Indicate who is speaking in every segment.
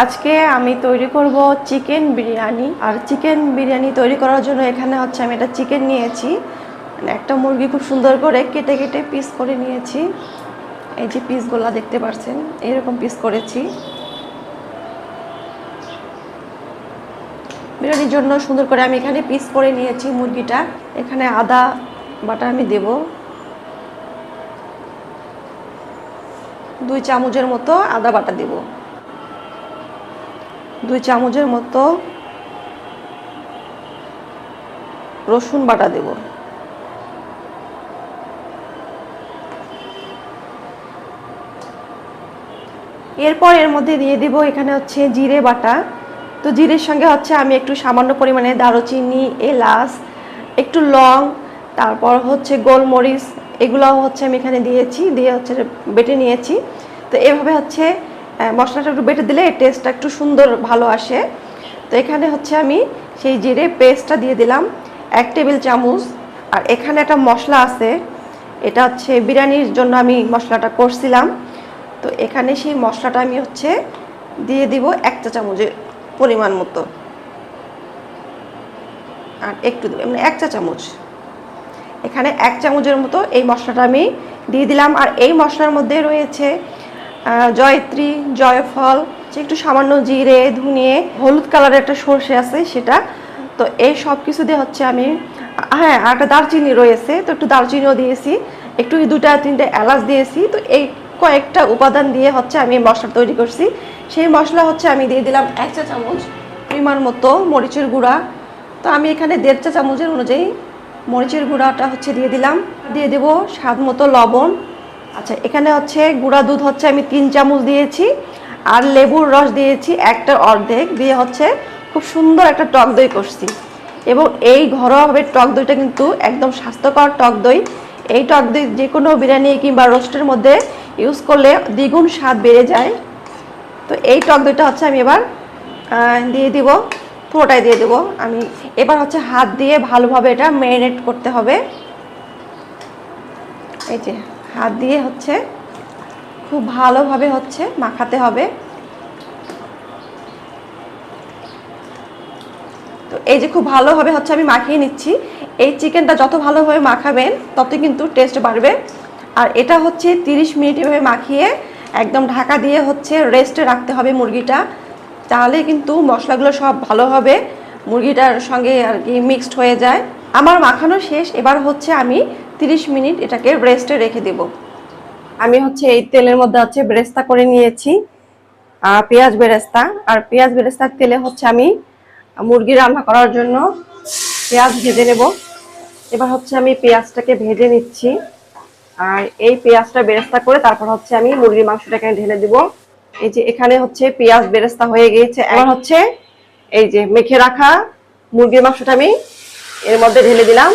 Speaker 1: আজকে আমি তৈরি করব চিকেন বিরিয়ানি। আর চিকেন বিরিয়ানি তৈরি করার জন্য এখানে হচ্ছে আমি একটা চিকেন নিয়েছি। মানে একটা মুরগি খুব সুন্দর করে কেটে কেটে পিস করে নিয়েছি। এই যে পিসগুলো দেখতে পাচ্ছেন এরকম পিস করেছি। বিরিয়ানির জন্য সুন্দর করে আমি এখানে পিস করে নিয়েছি মুরগিটা। এখানে আদা বাটা আমি দেব। দুই চামচের মতো আদা বাটা দেব। দুই চামচের মতো রসুন বাটা দেব। এরপর এর মধ্যে দিয়ে দিব এখানে হচ্ছে জিরে বাটা। তো জিরের সঙ্গে হচ্ছে আমি একটু সামান্য পরিমাণে দারুচিনি, এলাচ, একটু লং, তারপর হচ্ছে গোলমরিচ, এগুলোও হচ্ছে আমি এখানে দিয়েছি, দিয়ে হচ্ছে বেটে নিয়েছি। তো এভাবে হচ্ছে মশলাটা একটু বেটে দিলে টেস্টটা একটু সুন্দর, ভালো আসে। তো এখানে হচ্ছে আমি সেই জিরে পেস্টটা দিয়ে দিলাম এক টেবিল চামচ। আর এখানে একটা মশলা আছে, এটা হচ্ছে বিরিয়ানির জন্য আমি মশলাটা করছিলাম। তো এখানে সেই মশলাটা আমি হচ্ছে দিয়ে দিব এক চা চামচের পরিমাণ মতো। আর একটু দেবো মানে এক চা চামচ। এখানে এক চামচের মতো এই মশলাটা আমি দিয়ে দিলাম। আর এই মশলার মধ্যে রয়েছে জয়ত্রী, জয়ফল, যে একটু সামান্য জিরে ধুনিয়ে হলুদ কালারের একটা সর্ষে আছে সেটা। তো এই সব কিছু দিয়ে হচ্ছে আমি হ্যাঁ আর একটা দারচিনি রয়েছে, তো একটু দারচিনিও দিয়েছি। একটু দুটা তিনটে এলাচ দিয়েছি, তো এই কয়েকটা উপাদান দিয়ে হচ্ছে আমি মশলা তৈরি করছি। সেই মশলা হচ্ছে আমি দিয়ে দিলাম এক চা চামচ পরিমাণ মতো মরিচের গুঁড়া। তো আমি এখানে দেড় চা চামচের অনুযায়ী মরিচের গুঁড়াটা হচ্ছে দিয়ে দিলাম। দিয়ে দেবো স্বাদ মতো লবণ। আচ্ছা এখানে হচ্ছে গুঁড়া দুধ হচ্ছে আমি তিন চামচ দিয়েছি, আর লেবুর রস দিয়েছি একটা অর্ধেক, দিয়ে হচ্ছে খুব সুন্দর একটা টক দই করছি। এবং এই ঘরোয়াভাবে টক দইটা কিন্তু একদম স্বাস্থ্যকর টক দই। এই টক দই যে কোনো বিরিয়ানি কিংবা রোস্টের মধ্যে ইউজ করলে দ্বিগুণ স্বাদ বেড়ে যায়। তো এই টক দইটা হচ্ছে আমি এবার দিয়ে দিব, পুরোটাই দিয়ে দেবো। আমি এবার হচ্ছে হাত দিয়ে ভালোভাবে এটা ম্যারিনেট করতে হবে। এই যে। হাত দিয়ে হচ্ছে খুব ভালোভাবে হচ্ছে মাখাতে হবে। তো এই যে খুব ভালোভাবে হচ্ছে আমি মাখিয়ে নিচ্ছি, এই চিকেনটা যত ভালোভাবে মাখাবেন তত কিন্তু টেস্ট বাড়বে। আর এটা হচ্ছে 30 মিনিট এভাবে মাখিয়ে একদম ঢাকা দিয়ে হচ্ছে রেস্টে রাখতে হবে মুরগিটা। তাহলে কিন্তু মশলাগুলো সব ভালো হবে, মুরগিটার সঙ্গে আর কি মিক্সড হয়ে যায়। আমার মাখানো শেষ, এবার হচ্ছে আমি 30 মিনিট এটাকে ব্রেস্টে রেখে দেব। আমি হচ্ছে এই তেলের মধ্যে হচ্ছে বেরেস্তা করে নিয়েছি পেঁয়াজ বেরেস্তা। আর পেঁয়াজ বেরেস্তার তেলে হচ্ছে আমি মুরগি রান্না করার জন্য পেঁয়াজ ভেজে নেব। এবার হচ্ছে আমি পেঁয়াজটাকে ভেজে নিচ্ছি। আর এই পেঁয়াজটা বেরেস্তা করে তারপর হচ্ছে আমি মুরগির মাংসটাকে ঢেলে দিব। এই যে এখানে হচ্ছে পেঁয়াজ বেরেস্তা হয়ে গিয়েছে। এখন হচ্ছে এই যে মেখে রাখা মুরগির মাংসটা আমি এর মধ্যে ঢেলে দিলাম।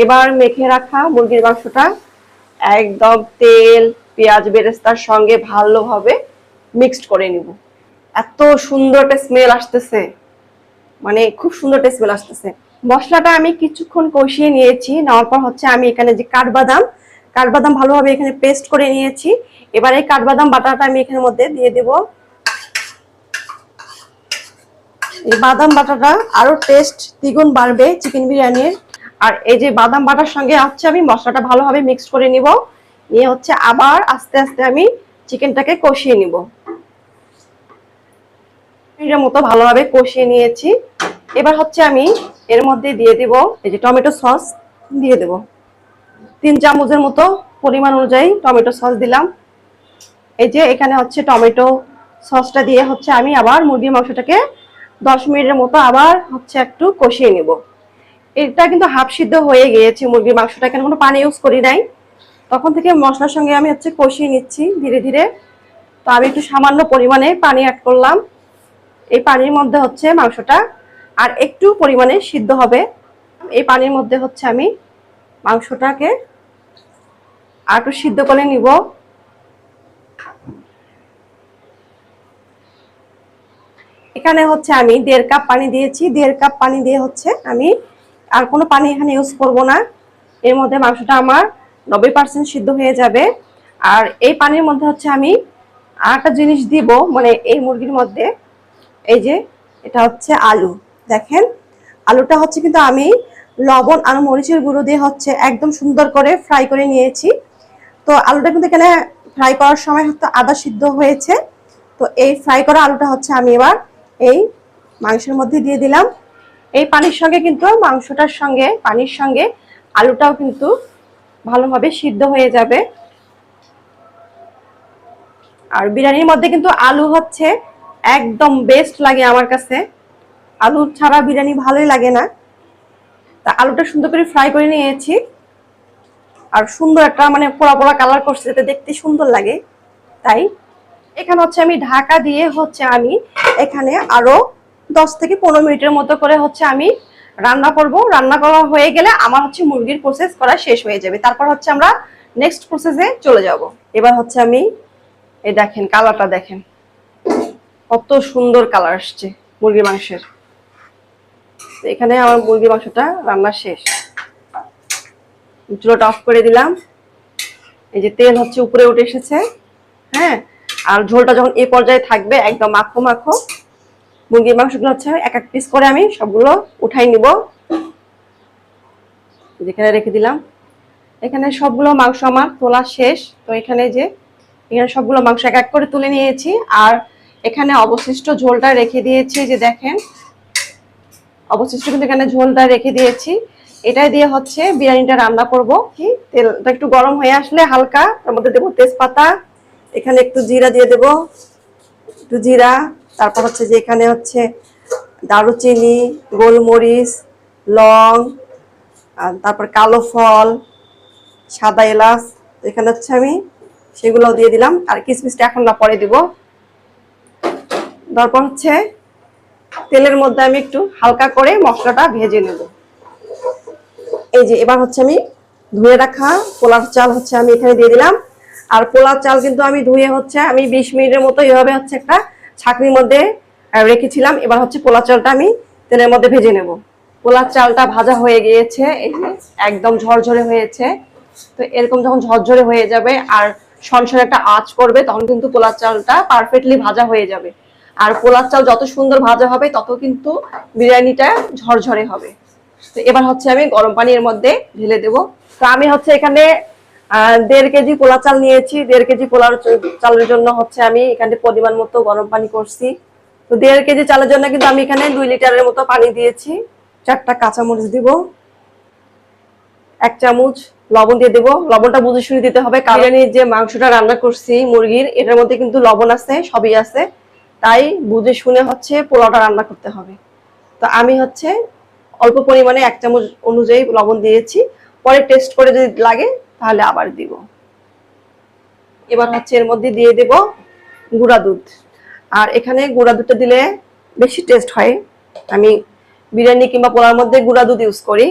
Speaker 1: এবার মেখে রাখা মুরগির মাংসটা। একদম তেল, পেঁয়াজ বেরেস্তার সঙ্গে ভালোভাবে মিক্সড করে নিব। এত সুন্দর একটা স্মেল আসতেছে। মানে খুব সুন্দর একটা স্মেল আসতেছে। মশলাটা আমি কিছুক্ষণ কষিয়ে নিয়েছি। নেওয়ার পর হচ্ছে আমি এখানে যে কাঠবাদাম কাঠবাদাম ভালোভাবে এখানে পেস্ট করে নিয়েছি। এবার এই কাঠবাদাম বাটাটা আমি এখানের মধ্যে দিয়ে দেব। এই বাদাম বাটাটা আরও টেস্ট দ্বিগুণ বাড়বে চিকেন বিরিয়ানির। আর এই যে বাদাম বাটার সঙ্গে হচ্ছে আমি মশলাটা ভালোভাবে মিক্স করে নিব। নিয়ে হচ্ছে আবার আস্তে আস্তে আমি চিকেনটাকে কষিয়ে নিব। মতো ভালোভাবে কষিয়ে নিয়েছি। এবার হচ্ছে আমি এর মধ্যে দিয়ে দিব এই যে টমেটো সস, দিয়ে দেব। তিন চামচের মতো পরিমাণ অনুযায়ী টমেটো সস দিলাম। এই যে এখানে হচ্ছে টমেটো সসটা দিয়ে হচ্ছে আমি আবার মুরগির মাংসটাকে দশ মিনিটের মতো আবার হচ্ছে একটু কষিয়ে নেব। এটা কিন্তু হাফ সিদ্ধ হয়ে গিয়েছে মুরগির মাংসটা। এখানে কোনো পানি ইউজ করি নাই। তখন থেকে মশলার সঙ্গে আমি হচ্ছে কষিয়ে নিচ্ছি ধীরে ধীরে। তো আমি একটু সামান্য পরিমাণে পানি অ্যাড করলাম। এই পানির মধ্যে হচ্ছে মাংসটা আর একটু পরিমাণে সিদ্ধ হবে। এই পানির মধ্যে হচ্ছে আমি মাংসটাকে আর একটু সিদ্ধ করে নিব। এখানে হচ্ছে আমি দেড় কাপ পানি দিয়েছি। দেড় কাপ পানি দিয়ে হচ্ছে আমি আর কোনো পানি এখানে ইউজ করব না। এর মধ্যে মাংসটা আমার নব্বই পার্সেন্ট সিদ্ধ হয়ে যাবে। আর এই পানির মধ্যে হচ্ছে আমি আর একটা জিনিস দিব মানে এই মুরগির মধ্যে। এই যে, এটা হচ্ছে আলু। দেখেন, আলুটা হচ্ছে কিন্তু আমি লবণ আর মরিচের গুঁড়ো দিয়ে হচ্ছে একদম সুন্দর করে ফ্রাই করে নিয়েছি। তো আলুটা কিন্তু এখানে ফ্রাই করার সময় হয়তো আদা সিদ্ধ হয়েছে। তো এই ফ্রাই করা আলুটা হচ্ছে আমি এবার এই মাংসের মধ্যে দিয়ে দিলাম। এই পানির সঙ্গে কিন্তু মাংসটার সঙ্গে, পানির সঙ্গে আলুটাও কিন্তু ভালোভাবে সিদ্ধ হয়ে যাবে। আর বিরিয়ানির মধ্যে কিন্তু আলু হচ্ছে একদম বেস্ট লাগে আমার কাছে। আলু ছাড়া বিরিয়ানি ভালোই লাগে না। তা আলুটা সুন্দর করে ফ্রাই করে নিয়েছি। আর সুন্দর একটা মানে পোড়া পোড়া কালার করছে যাতে দেখতে সুন্দর লাগে। তাই এখানে হচ্ছে আমি ঢাকা দিয়ে হচ্ছে আমি এখানে আরও দশ থেকে পনেরো মিনিটের মতো করে হচ্ছে আমি রান্না করব। রান্না করা হয়ে গেলে আমার হচ্ছে মুরগির প্রসেস করা শেষ হয়ে যাবে। তারপর হচ্ছে আমরা নেক্সট প্রসেসে চলে যাব। এবার হচ্ছে আমি এই দেখেন, কালারটা দেখেন। কত সুন্দর কালার আসছে মুরগির মাংসের। এখানে আমার মুরগির মাংসটা রান্না শেষ। চুলোটা অফ করে দিলাম। এই যে তেল হচ্ছে উপরে উঠে এসেছে। হ্যাঁ? আর ঝোলটা যখন এই পর্যায়ে থাকবে, একদম মাখো মাখো মুরগির মাংসগুলো হচ্ছে এক এক পিস করে আমি সবগুলো উঠাই নিব। যেখানে রেখে দিলাম। এখানে সবগুলো মাংস আমার তোলা শেষ। তো এখানে যে, এখানে সবগুলো মাংস এক এক করে তুলে নিয়েছি। আর এখানে অবশিষ্ট ঝোলটা রেখে দিয়েছি যে দেখেন, অবশিষ্ট কিন্তু এখানে ঝোলটা রেখে দিয়েছি। এটাই দিয়ে হচ্ছে বিরিয়ানিটা রান্না করব। কি? তেলটা একটু গরম হয়ে আসলে হালকা, তার মধ্যে দেবো তেজপাতা। এখানে একটু জিরা দিয়ে দেবো। একটু জিরা। তারপর হচ্ছে যে এখানে হচ্ছে দারুচিনি, গোলমরিচ, লং তারপর কালো ফল, সাদা এলাচ এখানে হচ্ছে আমি সেগুলো দিয়ে দিলাম। আর কিশমিশটা এখন না, পরে দিব। তারপর হচ্ছে তেলের মধ্যে আমি একটু হালকা করে মশলাটা ভেজে নেব। এই যে, এবার হচ্ছে আমি ধুয়ে রাখা পোলার চাল হচ্ছে আমি এখানে দিয়ে দিলাম। আর পোলার চাল কিন্তু আমি ধুয়ে হচ্ছে আমি বিশ মিনিটের মতো এভাবে হচ্ছে একটা ছাকনির মধ্যে রেখেছিলাম। এবার হচ্ছে পোলার চালটা আমি তেলের মধ্যে ভেজে নেব। পোলার চালটা ভাজা হয়ে গিয়েছে, এই যে একদম ঝরঝরে হয়েছে। তো এরকম যখন ঝরঝরে হয়ে যাবে আর সনসনে একটা আঁচ করবে, তখন কিন্তু পোলার চালটা পারফেক্টলি ভাজা হয়ে যাবে। আর পোলার চাল যত সুন্দর ভাজা হবে, তত কিন্তু বিরিয়ানিটা ঝরঝরে হবে। তো এবার হচ্ছে আমি গরম পানির মধ্যে ঢেলে দেব। তো আমি হচ্ছে এখানে দেড় কেজি পোলা চাল নিয়েছি। দেড় কেজি পোলার চালের জন্য হচ্ছে আমি এখানে পরিমাণ মতো গরম পানি করছি। তো দেড় কেজি চালের জন্য কিন্তু আমি এখানে দুই লিটারের মতো পানি দিয়েছি। চারটা কাঁচামরিচ দিব এক চামচ লবণ দিয়ে দেবো। লবণটা বুঝে শুনে দিতে হবে কারণ যে মাংসটা রান্না করছি মুরগির এটার মধ্যে কিন্তু লবণ আছে সবই আছে। তাই বুঝে শুনে হচ্ছে পোলাওটা রান্না করতে হবে। তো আমি হচ্ছে অল্প পরিমাণে এক চামচ অনুযায়ী লবণ দিয়েছি। পরে টেস্ট করে যদি লাগে তাহলে আবার দিব। এবার হচ্ছে এর মধ্যে দিয়ে দেব গুঁড়া দুধ। আর এখানে গুঁড়া দুধটা দিলে বেশি টেস্ট হয়। আমি বিরিয়ানি কিংবা পোলার মধ্যে গুঁড়া দুধ ইউজ করি।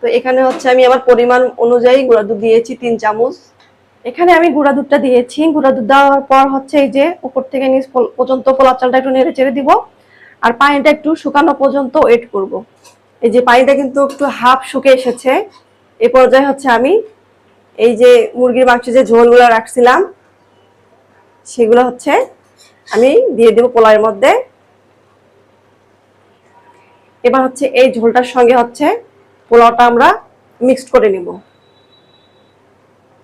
Speaker 1: তো এখানে হচ্ছে আমি আমার পরিমাণ অনুযায়ী গুঁড়া দুধ দিয়েছি তিন চামচ। এখানে আমি গুঁড়া দুধটা দিয়েছি। গুঁড়া দুধ দেওয়ার পর হচ্ছে এই যে উপর থেকে নিচ পর্যন্ত পোলার চালটা একটু নেড়ে চেড়ে দিব। আর পানিটা একটু শুকানো পর্যন্ত ওয়েট করব। এই যে পানিটা কিন্তু একটু হাফ শুকে এসেছে। এ পর্যায়ে হচ্ছে আমি এই যে মুরগির মাংস যে ঝোলগুলো রাখছিলাম, সেগুলো হচ্ছে আমি দিয়ে দেবো পোলার মধ্যে। এবার হচ্ছে এই ঝোলটার সঙ্গে হচ্ছে পোলাওটা আমরা মিক্সড করে নিব।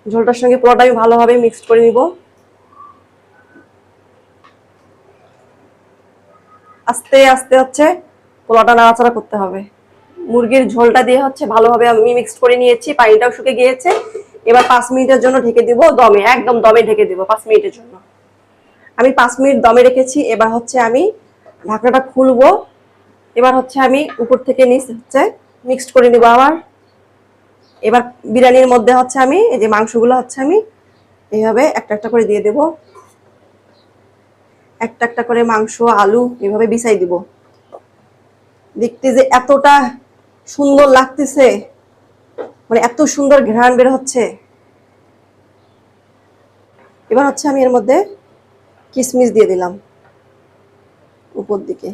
Speaker 1: ঝোলটার সঙ্গে পোলাওটা আমি ভালোভাবে মিক্সড করে নিব। আস্তে আস্তে হচ্ছে পোলাওটা নাড়াচাড়া করতে হবে। মুরগির ঝোলটা দিয়ে হচ্ছে ভালোভাবে আমি মিক্সড করে নিয়েছি, পানিটাও শুকে গিয়েছে। এবার পাঁচ মিনিটের জন্য ঢেকে দিব দমে, একদম দমে ঢেকে দিব পাঁচ মিনিটের জন্য। আমি পাঁচ মিনিট দমে রেখেছি, এবার হচ্ছে আমি ঢাকনাটা খুলবো। এবার হচ্ছে আমি উপর থেকে নিচ হচ্ছে মিক্সড করে নিব আবার। এবার বিরিয়ানির মধ্যে হচ্ছে আমি, এই যে মাংসগুলো হচ্ছে আমি এইভাবে একটা একটা করে দিয়ে দেব। একটা একটা করে মাংস, আলু এভাবে বিছাই দিব। দেখতে যে এতটা সুন্দর লাগতেছে। মানে এত সুন্দর ঘ্রাণ বের হচ্ছে। এবার হচ্ছে আমি এর মধ্যে কিশমিশ দিয়ে দিলাম, উপর দিকে।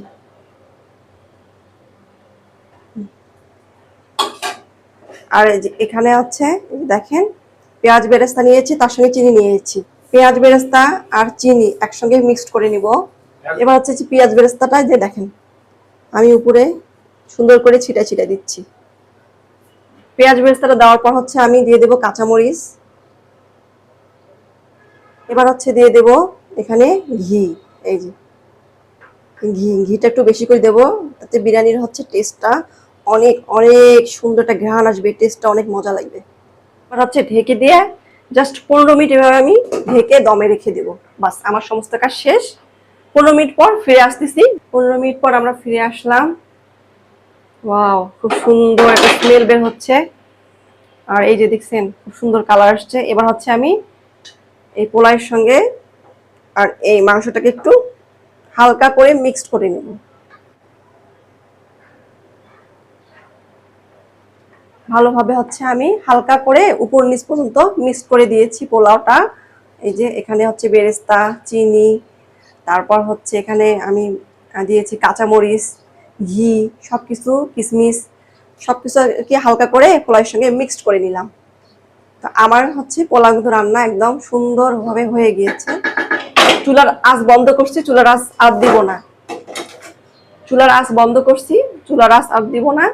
Speaker 1: আর এখানে হচ্ছে দেখেন, পেঁয়াজ বেরেস্তা নিয়েছি, তার সঙ্গে চিনি নিয়েছি। পেঁয়াজ বেরেস্তা আর চিনি একসঙ্গে মিক্সড করে নিব। এবার হচ্ছে পেঁয়াজ বেরেস্তাটা যে দেখেন, আমি উপরে সুন্দর করে ছিটা ছিটা দিচ্ছি। পেঁয়াজ বেরেস্তাটা দেওয়ার পর হচ্ছে আমি দিয়ে দেব কাঁচামরিচ। এবার হচ্ছে দিয়ে দেব এখানে ঘি, এই যে। ঘি, ঘিটা একটু বেশি করে দেবো, তাতে বিরিয়ানির হচ্ছে টেস্টটা অনেক অনেক সুন্দর একটা ঘ্রাণ আসবে টেস্টটা অনেক মজা লাগবে। এবার হচ্ছে ঢেকে দিয়ে জাস্ট পনেরো মিনিট এভাবে আমি ঢেকে দমে রেখে দেবো। বাস, আমার সমস্ত কাজ শেষ। পনেরো মিনিট পর ফিরে আসতেছি। পনেরো মিনিট পর আমরা ফিরে আসলাম। ওয়াও খুব সুন্দর একটা স্মেল বের হচ্ছে। আর এই যে দেখছেন, খুব সুন্দর কালার আসছে। এবার হচ্ছে আমি এই পোলাইয়ের সঙ্গে আর এই মাংসটাকে একটু হালকা করে মিক্সড করে নেব। ভালোভাবে হচ্ছে আমি হালকা করে উপর নিচ পর্যন্ত মিক্স করে দিয়েছি পোলাওটা। এই যে এখানে হচ্ছে বেরেস্তা, চিনি, তারপর হচ্ছে এখানে আমি দিয়েছি কাঁচামরিচ ঘি সব কিছু কিশমিশ সব কিছু কি হালকা করে পোলাওয়ের সঙ্গে মিক্সড করে নিলাম। তো আমার হচ্ছে পোলাও রান্না একদম সুন্দরভাবে হয়ে গিয়েছে। চুলার আঁচ বন্ধ করছি, চুলার আঁচ আর দিব না। চুলার আঁচ বন্ধ করছি, চুলার আঁচ আর দিব না।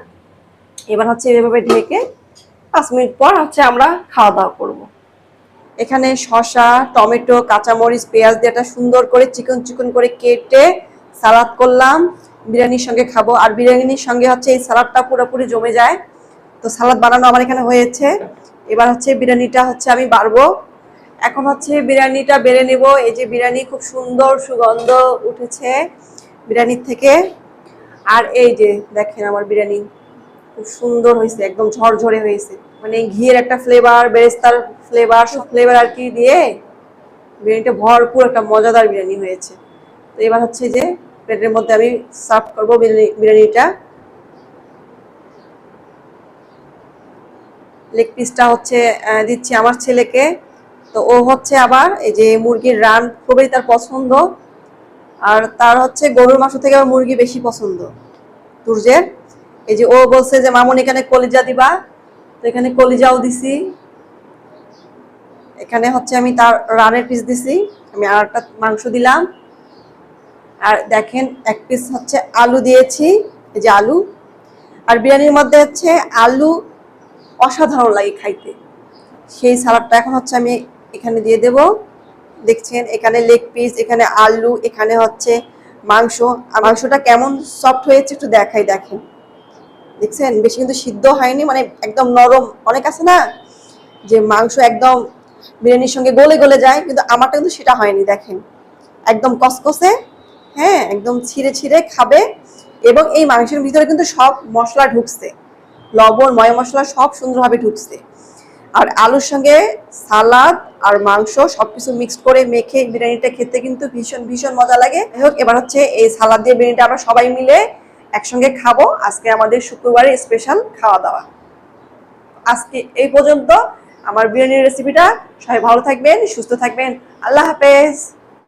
Speaker 1: এবার হচ্ছে এভাবে ঢেকে পাঁচ মিনিট পর হচ্ছে আমরা খাওয়া দাওয়া করব। এখানে শসা, টমেটো, কাঁচামরিচ, পেঁয়াজ দিয়ে একটা সুন্দর করে চিকন চিকন করে কেটে সালাদ করলাম। বিরিয়ানির সঙ্গে খাব। আর বিরিয়ানির সঙ্গে হচ্ছে এই সালাদটা পুরোপুরি জমে যায়। তো সালাদ বানানো আমার এখানে হয়েছে। এবার হচ্ছে বিরিয়ানিটা হচ্ছে আমি বাড়বো। এখন হচ্ছে বিরিয়ানিটা বেড়ে নেব। এই যে বিরিয়ানি খুব সুন্দর সুগন্ধ উঠেছে বিরিয়ানির থেকে। আর এই যে দেখেন আমার বিরিয়ানি খুব সুন্দর হয়েছে, একদম ঝরঝরে হয়েছে। মানে ঘিয়ের একটা ফ্লেভার বেরেস্তার ফ্লেভার সব ফ্লেভার আর কি দিয়ে বিরিয়ানিটা ভরপুর একটা মজাদার বিরিয়ানি হয়েছে। তো এবার হচ্ছে যে প্লেটের মধ্যে আমি সার্ভ করব বিরিয়ানিটা। লেগ পিসটা হচ্ছে দিচ্ছি আমার ছেলেকে। তো ও হচ্ছে আবার এই যে মুরগির রান খুবই তার পছন্দ। আর তার হচ্ছে গরুর মাংস থেকে আবার মুরগি বেশি পছন্দ। তুর্যের এই যে ও বলছে যে, মামুন, এখানে কলিজা দিবা। তো এখানে কলিজাও দিছি। এখানে হচ্ছে আমি তার রানের পিস দিছি। আমি আর একটা মাংস দিলাম। আর দেখেন, এক পিস হচ্ছে আলু দিয়েছি, এই যে আলু। আর বিরিয়ানির মধ্যে হচ্ছে আলু অসাধারণ লাগে খাইতে। সেই সালাডটা এখন হচ্ছে আমি এখানে দিয়ে দেব। দেখছেন, এখানে লেগ পিস এখানে আলু, এখানে হচ্ছে মাংস। আর মাংসটা কেমন সফট হয়েছে একটু দেখাই, দেখেন। দেখছেন, বেশি কিন্তু সিদ্ধ হয়নি মানে একদম নরম। অনেক আছে না, যে মাংস একদম বিরিয়ানির সঙ্গে গলে গলে যায়, কিন্তু আমারটা কিন্তু সেটা হয়নি, দেখেন। একদম কসকসে হ্যাঁ একদম ছিঁড়ে ছিঁড়ে খাবে এবং এই মাংসের ভিতরে কিন্তু সব মশলা ঢুকছে। লবণ, ময় মশলা সব সুন্দরভাবে ঢুকছে। আর আলুর সঙ্গে সালাদ আর মাংস সবকিছু মিক্সড করে মেখে বিরিয়ানিটা খেতে কিন্তু ভীষণ ভীষণ মজা লাগে। হোক, এবার হচ্ছে এই সালাদ দিয়ে বিরিয়ানিটা আমরা সবাই মিলে একসঙ্গে খাব। আজকে আমাদের শুক্রবারের স্পেশাল খাওয়া দাওয়া। আজকে এই পর্যন্ত আমার বিরিয়ানির রেসিপিটা সবাই ভালো থাকবেন, সুস্থ থাকবেন। আল্লাহ হাফেজ।